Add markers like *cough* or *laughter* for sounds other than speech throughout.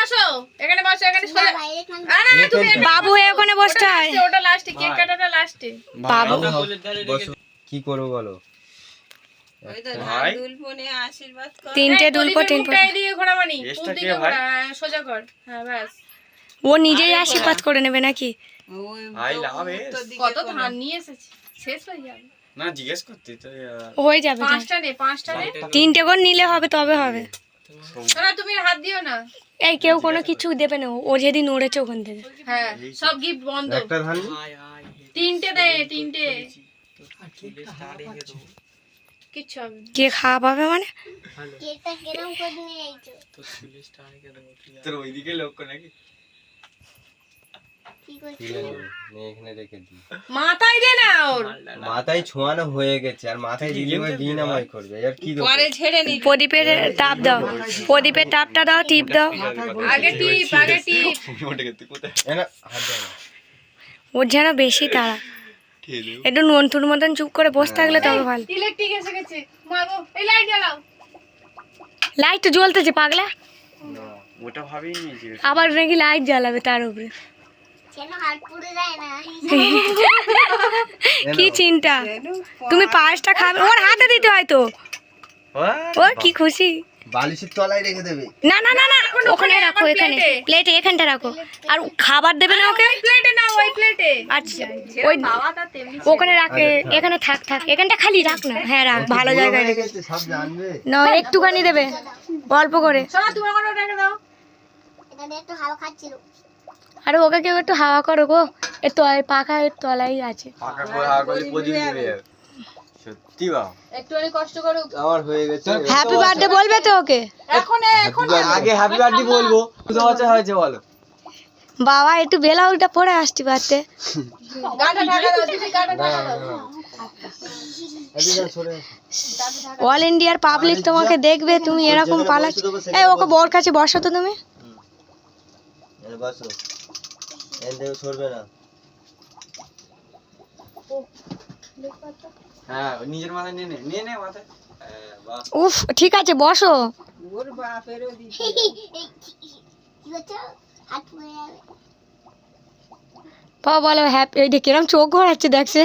বসো এখানে বসো এখানে না, তুমি বাবু ওখানে বসতে ওটা হয় লাস্টে, ওটা লাস্টে কেক কাটাটা লাস্টে বাবু বসো। কি করব বলো? তিনটে দুলপো ঘোরামানি হ্যাঁ, সোজা কর। হ্যাঁ ব্যাস। ও নিজেই আশীর্বাদ করে নেবে নাকি? ওই আই লাভ উত্তর দিকে কত ধান নিয়ে এসেছি? শেষ হয়ে যাবে। না জিজ্ঞেস করতে তো হয়ে যাবে পাঁচটা নে পাঁচটা নে। তিনটে করে নিলে হবে তবে হবে। তুমি হাত দিও না। এই কেউ কোনো কিছু দেবে না ও যেদিন নড়েছে ওখান থেকে। হ্যাঁ সব গিফট বন্ধ। একটা ধান তিনটে দে তিনটে। কে খাওয়া পাবে মানে? কেকটা কেরম করে নিয়ে আইছো? তোর ওইদিকে লক্ষ্য নাকি? কি করছ? এখানে রেখে দিই। মাথায় দে না ওর। মাথায় ছোঁয়ানো হয়ে গেছে আর মাথায় দিলে ওই দিন আমায় করবে আর কি দেবো? পরে ছেড়ে নি প্রদীপের তাপ দাও প্রদীপের তাপটা দাও টিপ দাও। আগে টিপ আগে টিপ। না, হাত দাও ওর যেন বেশি তাড়া। একটু নন্টুর মতন চুপ করে বসে থাকলে তবে ভালো। ইলেকট্রিক এসে গেছে মাগো এই লাইট জ্বালাও। লাইট তো জ্বলতেছে পাগলা। ওটা ভাবেই আবার নাকি লাইট জ্বালাবে তার উপরে। *laughs* কি চিন্তা? তুমি পায়েসটা খাবে ওর হাতে দিতে হয় তো। ও কি খুশি? বালিশের তলায় রেখে দেবে। না না না না ওখানে রাখো এখানে। প্লেটে এখানটা রাখো। আর খাবার দেবে না ওকে? প্লেটে না ওই প্লেটে আচ্ছা। ওই ওখানে রাখে এখানে থাক থাক। এখানটা খালি রাখ না। হ্যাঁ রাখ ভালো জায়গায় রেখে না একটুখানি দেবে অল্প করে। দাও। একটু হাওয়া খাচ্ছিল। আরে ওকে কেউ একটু হাওয়া করো গো। এর তলায় পাখা এর তলাই আছে। পাকা করে আগলে প্রদীপ দিবে সত্যি বাবা। একটুখানি কষ্ট করো। আমার হয়ে গেছে। হ্যাপি বার্থডে বলবে তো ওকে? এখন এখন আগে হ্যাপি বার্থডে বলব। হয়েছে বলো? বাবা একটু বেলাউটা পরে আসতে পারতে। গাটা ঢাকা দাও দিদি গাটা ঢাকা দাও। এদিকে সরে অল ইন্ডিয়ার পাবলিক তোমাকে দেখবে তুমি এরকম পালাচ্ছ এই ওকে বর কাছে বসো তো তুমি বসো। এন থেকে সরবে না। হ্যাঁ নিজের মাথায় নিয়ে নে নিয়ে নে মাথায়। উফ ঠিক আছে বসো। ওর। *laughs* বাবা বলো হ্যাপি এই যে কিরম চোখ ঘোরাচ্ছে দেখছে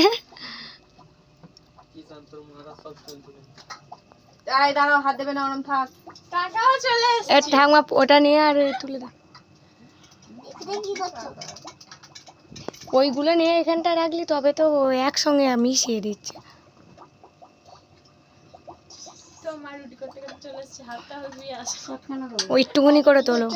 দাঁড়াও হাত দেবে না ওরম থাক। টাকাও চলে এসেছে। ঠাকুমা ওটা নিয়ে আর তুলে দাও। কি করছ? ওইগুলো নিয়ে এখানটা রাখলি তবে তো একসঙ্গে মিশিয়ে দিচ্ছে। দিচ্ছি মা রুটি করতে করতে চলে এসেছে হাতটা আসে। ও একটুখানি করে তোলো।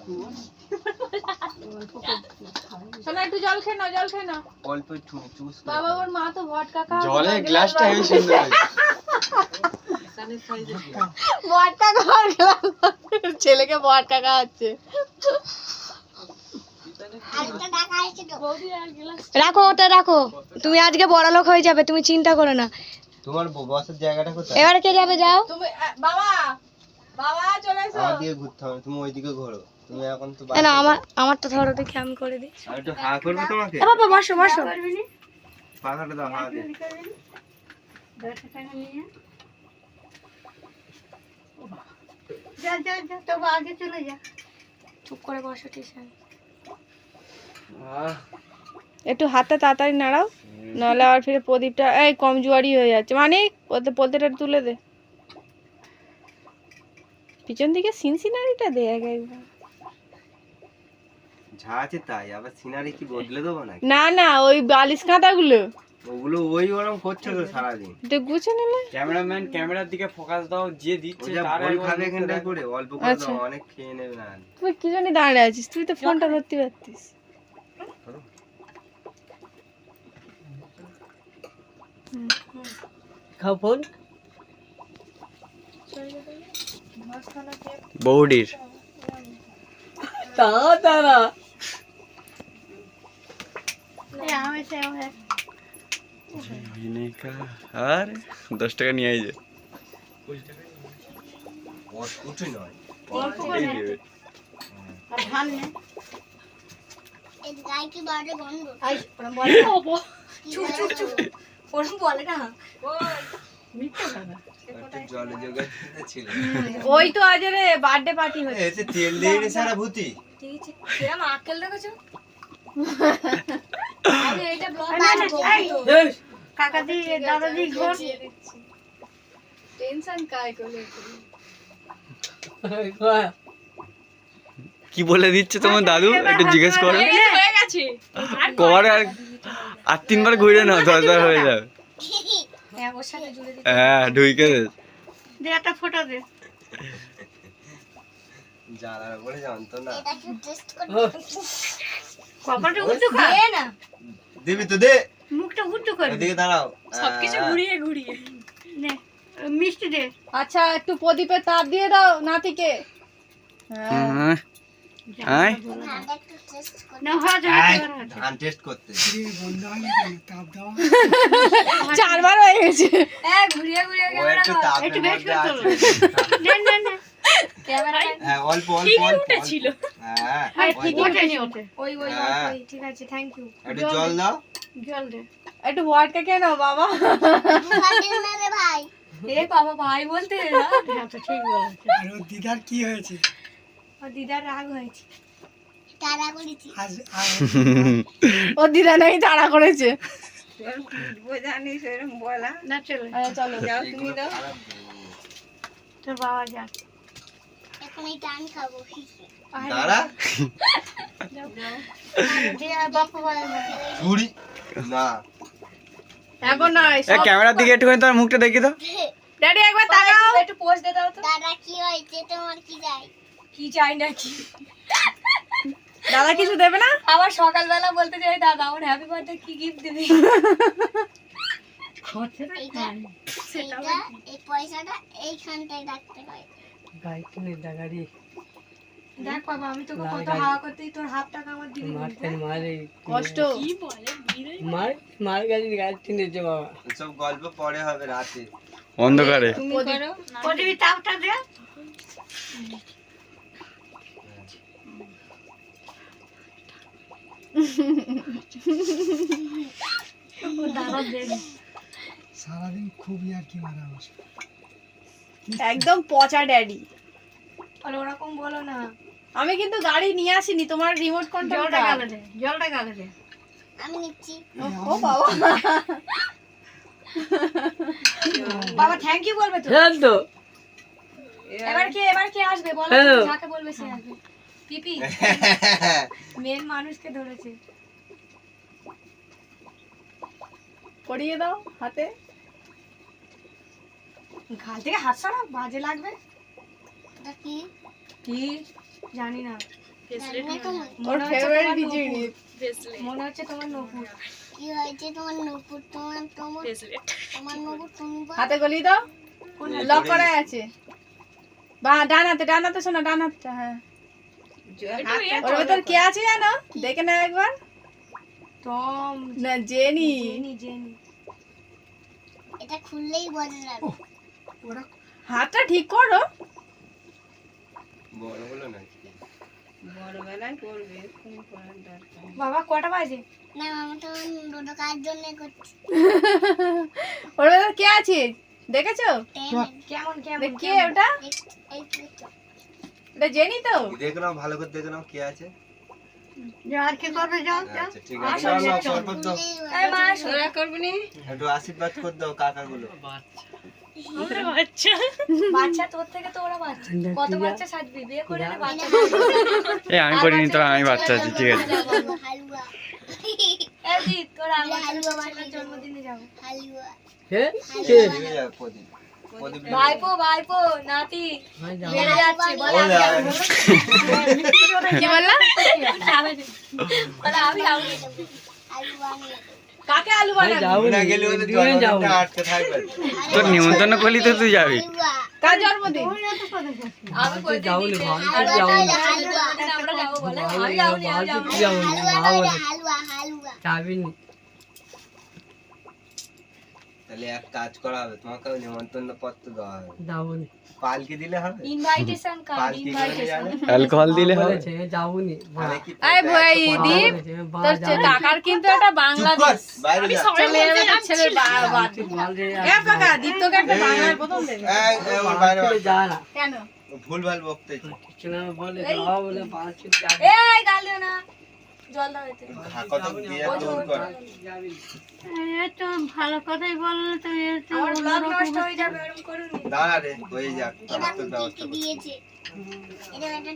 *laughs* শোনা একটু জল খেয়ে নাও জল খেয়ে নাও। অল্প একটু চুজ বাবা ওর মা তো ভটকা জলের গ্লাসটা হেবি সুন্দর হয়েছে। ভটকা খাওয়ার গ্লাস ছেলেকে ভটকা খাওয়াচ্ছে। রাখো ওটা রাখো। তুমি আজকে বড় লোক হয়ে যাবে তুমি চিন্তা করো না। তোমার বসার জায়গাটা কোথায়? এবারে কে যাবে যাও। তুমি বাবা বাবা চলে এসো। ঘুরতে হবে তুমি ওইদিকে ঘোরো। তুমি এখন তো না না আমার আমারটা ধরো দেখি আমি করে দিই। একটু হা করবে তোমাকে? এ বাবা বসো বসো। পাখাটা দাও হা দে চুপ করে বসো টিউশন। একটু হাতটা তাড়াতাড়ি নাড়াও নাহলে আবার ফিরে প্রদীপটা এই কমজোয়ারি হয়ে যাচ্ছে। মানে পোলতেটা তুলে দে। পিছন দিকে সিনসিনারিটা দে আগে একবার। যা আছে তাই আবার সিনারি কি বদলে দেবো নাকি? না না ওই বালিশ কাঁটাগুলো ওগুলো ওই ওরম করছ তো সারাদিন। তো গুছে নিলে ক্যামেরাম্যান ক্যামেরার দিকে ফোকাস দাও যে দিচ্ছে তার একবার খাবে মুখটা করে অল্প করে আচ্ছা। দাও অনেক খেয়ে নেবে না। তুই কি জন্য দাঁড়িয়ে আছিস? তুই তো ফোনটা ধরতে পারতিস। খাও ফোন। বৌডির তারা তারা আর দশ টাকা নিয়ে আই যে উঠে নয় এই দেবে। এই গায়ে কি বাড়ে গন্ধ? চুপ চুপ চুপ ওরকম বলে না। জলে যোগে ছিল। ওই তো আজ রে বার্থডে পার্টি হচ্ছে। এসে তেল দিয়ে রে সারা ভূতি। কিরম আক্কেল দেখেছ? *laughs* ঘর। টেনশন কাই করে কি বলে দিচ্ছে তোমার দাদু? একটু জিজ্ঞেস করো। হয়ে কবার আর আর তিনবার ঘুরে নাও দশ বার হয়ে যাবে। হ্যাঁ ওর সাথে জুড়ে দিতে হ্যাঁ ঢুকে দে। দে একটা ফটো দে। জ্বালার উপরে জানতো না কপালটা উঁচু কর। দে না। দিবি তো দে। মুখটা উঁচু কর। এদিকে দাঁড়াও। সবকিছু ঘুরিয়ে ঘুরিয়ে। নে মিষ্টি দে। আচ্ছা একটু প্রদীপের তার দিয়ে দাও নাতিকে। হ্যাঁ। হ্যাঁ আয়। চারবার হয়ে গেছে। ঘুরিয়ে ঘুরিয়ে ও একটু তাপের একটু বেশ মধ্যে করে আছে। না না না। ক্যামেরা অল্প অল্প অল্প। ছিল। ঠিক ওঠে নি ওঠে। ওই ওই হ্যাঁ। ওই ঠিক আছে থ্যাংক ইউ একটু জল দাও। জল দে। একটু ভটকা কে বাবা। ফাটিস না রে ভাই এ বাবা ভাই বলতে না হ্যাঁ ঠিক বলেছে। আর দিদার কি হয়েছে? ও দিদার রাগ হয়েছে। *laughs* ও দিদা নাকি তাড়া করেছে। বোঝানি সেরকম বলা। না চলে আচ্ছা, চলো। যাও তুমি দাও। তোর বাবা যা এখন এই টান খাব দাঁড়া। দিয়ে না। এখন নয় ক্যামেরার দিকে একটুখানি তোমার মুখটা দেখি তো। ড্যাডি একবার তাকাও। একটু পোস্ট দে দাও তো। দাদা কি হয়েছে? তোমার কি যাই কি চাই নাকি? দাদা কিছু দেবে না? আবার সকালবেলা বলতে যাই দাদা আমার হ্যাপি বার্থডে কি গিফট দিবি? এই পয়সাটা এইখানটায় রাখতে হয়। দেখ বাবা আমি তোকে কত হাওয়া করতেই তোর হাফ টাকা আমার দিবি কষ্ট। সব গল্প পরে হবে রাতে। অন্ধকারে। তুমি করো প্রদীপী তাপটা দে। সারাদিন খুব আর কি মারা বসে একদম পচা ড্যাডি আর ওরকম বলো না। আমি কিন্তু গাড়ি নিয়ে আসিনি তোমার রিমোট জলটা কন্ট্রোলটা গালে দে জলটা গালে দে। আমি নিচ্ছি। ও বাবা। বাবা থ্যাংক ইউ বলবে তো? হ্যাঁ তো। এবার কে এবার কে আসবে? বলো যাকে বলবে সে আসবে। পিপি মেন মানুষকে ধরেছে। পরিয়ে দাও হাতে। ঘাল থেকে হাত সরা বাজে লাগবে। এটা কি? কি? জানি না। জানি না তো। ওর ফেভারিট তোমার মনে হচ্ছে তোমার নপুর। কি হয়েছে তোমার নুপুর? তোমার তোমার তোমার নুপুর তুমি হাতে গলিয়ে দাও। লক করা আছে। বা ডান হাতে ডান হাতে শোনো ডান হাতটা হ্যাঁ ওর ভেতর কে আছে জানো? দেখে নাও একবার। টম। না জেনি। Jenny jenny. এটা খুললেই বোঝা যাবে। হাতটা ঠিক করো। বাবা কটা বাজে? না আমি তো দুটো কাজ জন্য করছি। ওর কে আছে? দেখেছ? কেমন কেমন কে ওটা। এটা জেনি তো? দেখে নাও ভালো করে দেখে নাও কে আছে। আর কি করবে যাও আচ্ছা ঠিক আছে। দাও, নাও, পর করে দাও কাকাগুলো বাচ্চা তোর থেকে তো ওরা বাচ্চা। কত বাচ্চা সাজবি? বিয়ে করে নে বাচ্চা এ আমি করিনি তো আমি বাচ্চা আছি ঠিক আছে। হালুয়া। এই তোর আমার ছেলের জন্মদিনে যাব। হালুয়া। প্রদীপ। নিয়ে ভাইপো ভাইপো নাতি। বেড়ে যাচ্ছে বলে কি বললা? আমি আমি আমি হালুয়া নিয়ে কাকে আলু বানাবি? না। গেলে ওদের জন্মদিনটা আটকে থাকবে। তোর নিমন্ত্রণ করলি তো তুই যাবি। কার জন্মদিন? আমি কই দিই হালুয়া হালুয়া আমরা যাব বলে। আমি যাব আমি না। হালুয়া হালুয়া হালুয়া হালুয়া তাহলে এক কাজ করা হবে তোমাকে নিমন্ত্রণ পত্র দেওয়া হবে। যাবনি পালকি দিলে হবে? ইনভাইটেশন কার্ড যাবে? অ্যালকোহল দিলে হবে। কি এই ভাই দীপ তোর কাকার কিন্তু একটা বাংলাদেশ বাইরে যা। চলে যাবে তোর ছেলে বা- বা- এ কাকা দীপ তোকে একটা বাংলার প্রথম দেবে। এই, এই, ওর বাইরে বার কর। কেন? ভুল ভালো এই। গাল দিও না জল দাও কত দিয়ে দূর কর তো ভালো কথাই বললে তো নষ্ট হয়ে যাবে এরকম করুন দাঁড়া রে হয়ে যাক আমার ব্যবস্থা দিয়েছে। এটা একটা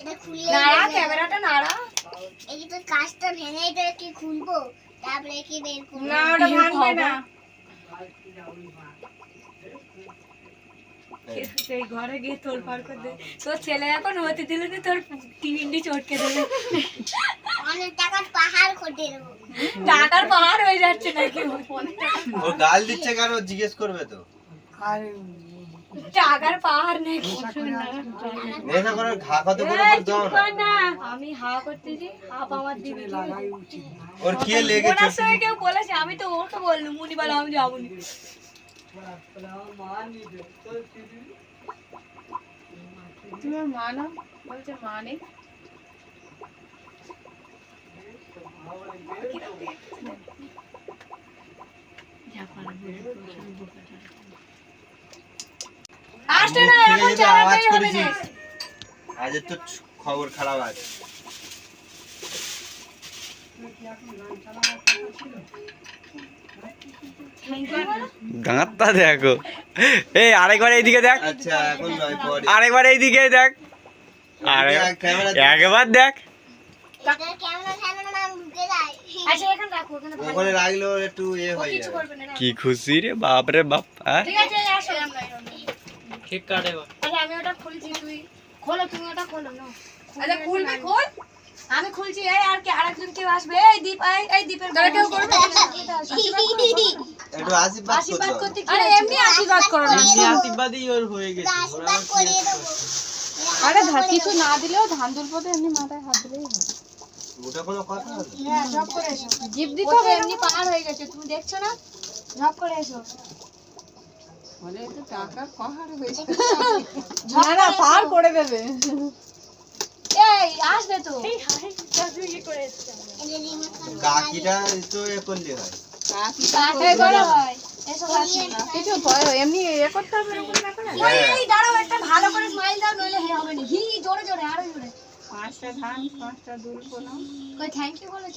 এটা খুলে নাড়া ক্যামেরাটা নাড়া। এই তোর কাজটা ভেঙে এটা কি খুলবো তারপরে কি বের করব। না ওটা ভাঙবে না। সেই ঘরে গিয়ে তোর পার করে দে। তোর ছেলে এখন হতে দিলে তো তোর টিভিন্ডি চটকে দেবে। অনেক টাকার পাহাড় করে দেবো টাকার পাহাড় হয়ে যাচ্ছে নাকি? ও গাল দিচ্ছে কেন? জিজ্ঞেস করবে তো। আর টাকার পাহাড় নাকি? নেশা করে ঘা কত করে দাও না। আমি হা করতেছি হাফ আমার দিবি ওর কে লেগেছে? কেউ বলেছে আমি তো ওকে বললুম মুনি বলে আমি যাব না তুমি ওর মা না বলছে মা নেই আসতে না ছেলে এখন যদি আওয়াজ চালাতেই হবে করেছিস না আজ তো খবর খারাপ আছে গাঁতটা দেখো। এই আরেকবার এইদিকে দেখ। আচ্ছা আরেকবার এইদিকে দেখ। আরে একবার দেখ। কি খুশি রে বাপ রে বাপ হ্যাঁ? ঠিক আচ্ছা আমি ওটা খুলছি তুই খোলো তুমি ওটা খোলো না আচ্ছা খুলবে খোল। আমি খুলছি এই আর কি আরেকজন কেউ আসবে? এই দীপ এই এই দীপের তারা কেউ করবে? একটু আশীর্বাদ আশীর্বাদ করতে আরে এমনি আশীর্বাদ করো না। এমনি আশীর্বাদই আশীর্বাদ করিয়ে দেবো। আরে ধা কিছু না দিলেও ধান তুলপোতে এমনি মাথায় হাত দিলেই হবে। ওটা কোনো কথা না হ্যাঁ ঝপ করে এসো। জিপ দিতে তো হবে এমনি পার হয়ে গেছে তুমি দেখছ না? ঝপ করে এসো। না না পার করে দেবে। এই আসবে তো। কাকিটা তো এ করলে হয়। এই বড় হয়। কিছু এমনি এ করতে হবে এরকম না করে? ওই এই দাঁড়াও একটা ভালো করে স্মাইল দাও নইলে হে হবে না। হি জোরে জোরে আরও জোরে। পাঁচটা ধান পাঁচটা দুলবো না কই থ্যাংক ইউ বলেছ?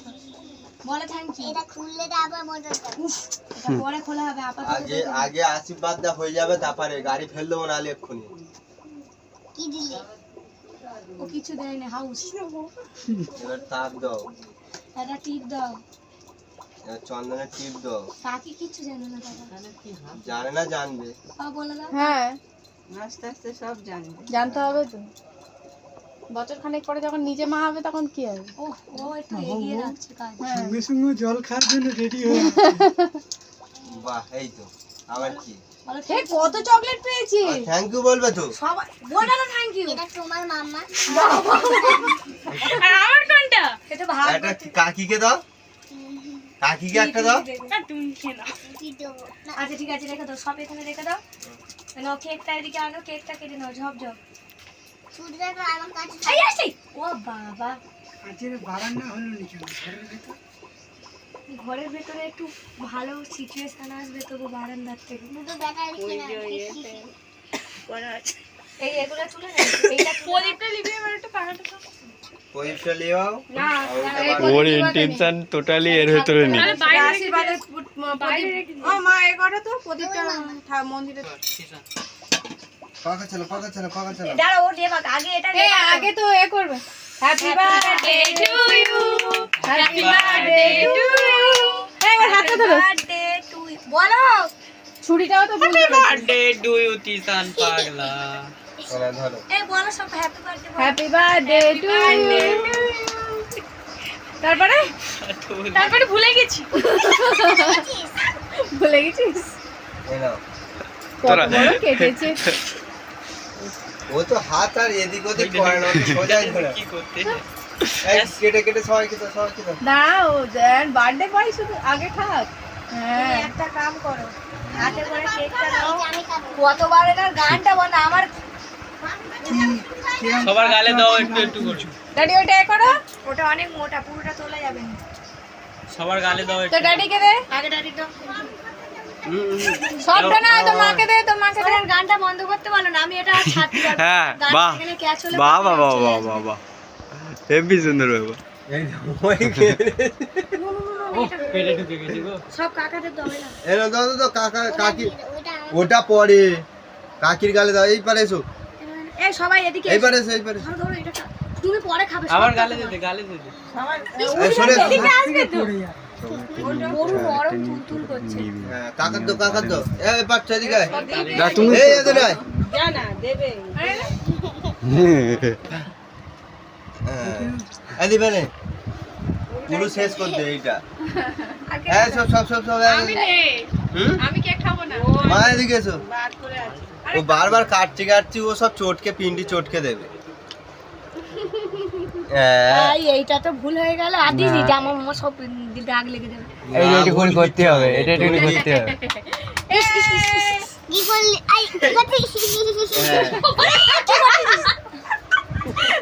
বলে থ্যাংক ইউ এটা খুললে তো আবার মজা করব এটা পরে খোলা হবে আপাতত আগে আগে আশীর্বাদ দা হয়ে যাবে তারপরে গাড়ি ফেল দেবো নাহলে এক্ষুনি। কি দিলে? ও কিছু দেয় না হাউস এবার তাপ দাও। এটা টিপ দাও। চন্দনের টিপ দাও। কাকি কিছু জানে না বাবা জানে না জানবে। বা বলে দাও। হ্যাঁ। আস্তে আস্তে সব জানবে। জানতে হবে তো। বছর খানেক পরে যখন নিজে মা হবে তখন কি হবে? ও ও একটু এগিয়ে রাখছে কাজ। হ্যাঁ। সঙ্গে সঙ্গে জল খাওয়ার জন্য রেডি হয়ে *laughs* বাহ এই তো। আবার কি? বলো কত চকলেট পেয়েছি থ্যাংক ইউ বলবে তো। সবাই বলে না থ্যাংক ইউ এটা তোমার মাম্মা এটা ভাগ একটা কাকিকে দাও। কাকিকে একটা দাও। কি দেবো? না। আচ্ছা ঠিক আছে রেখে দাও। সব এখানে রেখে দাও। নাও কেকটা এদিকে আনো কেকটা কেটে নাও ঝপ ঝপ। তো আমার কাছে এই আসি ও বাবা। কাজের বারান্দা হলো নি কেন ঘরের ভেতরে একটু ভালো সিচুয়েশন আসবে তবু বারান্দার থেকে। দুটো ব্যাটারি কিনা এই এগুলো তুলে নাও এইটা প্রদীপটা প্রদীপটা লিও না ওর ইন্টেনশন টোটালি এর ভেতরে নেই আশীর্বাদের ও মা এ করো তো প্রদীপটা মন্দিরে। পাকা চলো পাকা চলো পাকা চলো দাঁড়া ও দেবাক আগে এটা আগে তো এ করবে। Happy birthday to you happy birthday to you এবার হাতটা ধরো। বার্থডে টু বলো। ছুরিটাও তো ভুল ওরা ধরো। এই বলো সব হ্যাপি বার্থডে টু তারপরে? *laughs* তারপরে ভুলে গেছি। *laughs* ভুলে গেছিস? কেটেছে। ও তো হাত আর এদিক ওদিক করে না *laughs* সোজাই ধরে। এই কেটে কেটে সবাই খেতে সবাই খেতে। দাঁড়াও দেন বার্থডে বয় শুধু আগে থাক। হ্যাঁ। একটা কাম করো হাতে করে কেকটা দাও। কতবার এটার গানটা আমার সবার গালে দাও একটু একটু করে। ড্যাডি ওইটা এ করো। ওটা অনেক মোটা পুরোটা তোলা যাবে না। সবার গালে দাও তো ড্যাডিকে দে। আগে ডাডি দাও। সবটা না তোর মাকে দে তোর মাকে দে গানটা বন্ধ করতে পারো না আমি এটা ছাড়তে পারব। হ্যাঁ গানটা বাহ এখানে ক্যাচ হলে বাহ বাহ বাহ বাহ বাহ বাহ। হেভি সুন্দর বাবা এই ওই কে- সব কাকাদের দেবে না? এই নাও, দাও দাও, দাও কাকা কাকি। ওটা পরে। কাকির গালে দাও এই পারে এসো। এই সবাই এদিকে এই পারে এসো এই পারে। তুমি পরে খাবে গালে। গালে সরে করছে। হ্যাঁ, কাকার দো কাকার দো। এই বাচ্চা এদিকে তুমি এই এদিকে আয়। দেবে। *laughs* হ্যাঁ, এই দিবে নে। পুরো শেষ করে দে এইটা হ্যাঁ সব সব সব সব আমি নেই হুম? আমি কেক খাব না মা এদিকে এসো বার করে আছে ও বারবার কাটছি কাটছি ও সব চটকে পিন্ডি চটকে দেবে হ্যাঁ, এই এইটা তো ভুল হয়ে গেল আদি দিদি আমার মামা সব দাগ লেগে যাবে এটা একটু করে করতে হবে এটা করে করতে হবে কি বললি আই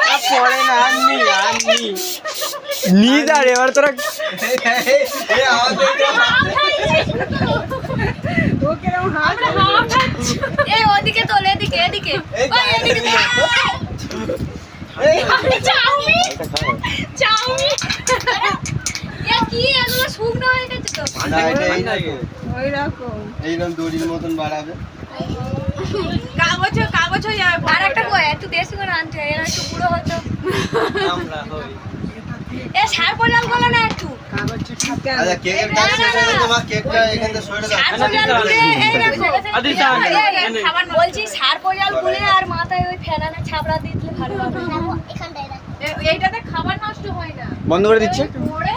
পড়ে না আননি আননি নি দাঁড় এবার তোরা এই আওয়াজ হচ্ছে। এই ওদিকে তোলে এদিকে এদিকে এই ওই এদিকে দে। এই, চাউমিন চাউমিন এ কি এগুলো শুকনো হয়ে গেছে তো না, এটা এই না তো। ওই রকম এইরকম দড়ির মতন বাড়াবে কাগজ কাগজ হয়ে যাবে আর একটা কই? একটু বেশি করে আনতে হয়, এরা একটু পুরো হতো। আমরা হই। এ সার পড়াল বলো না একটু। আচ্ছা কেকের কাজ শেষ তোমার কেকটা এখান থেকে সরে দাও। সার পড়াল গুলে এই দেখো আদি খাবার বলছি সার পড়াল গুলে আর মাথায় ওই ফেনানা দিয়ে দিলে ভালো হবে। *laughs* এখানটায় এইটাতে খাবার নষ্ট হয় না। বন্ধ করে দিচ্ছে। ওই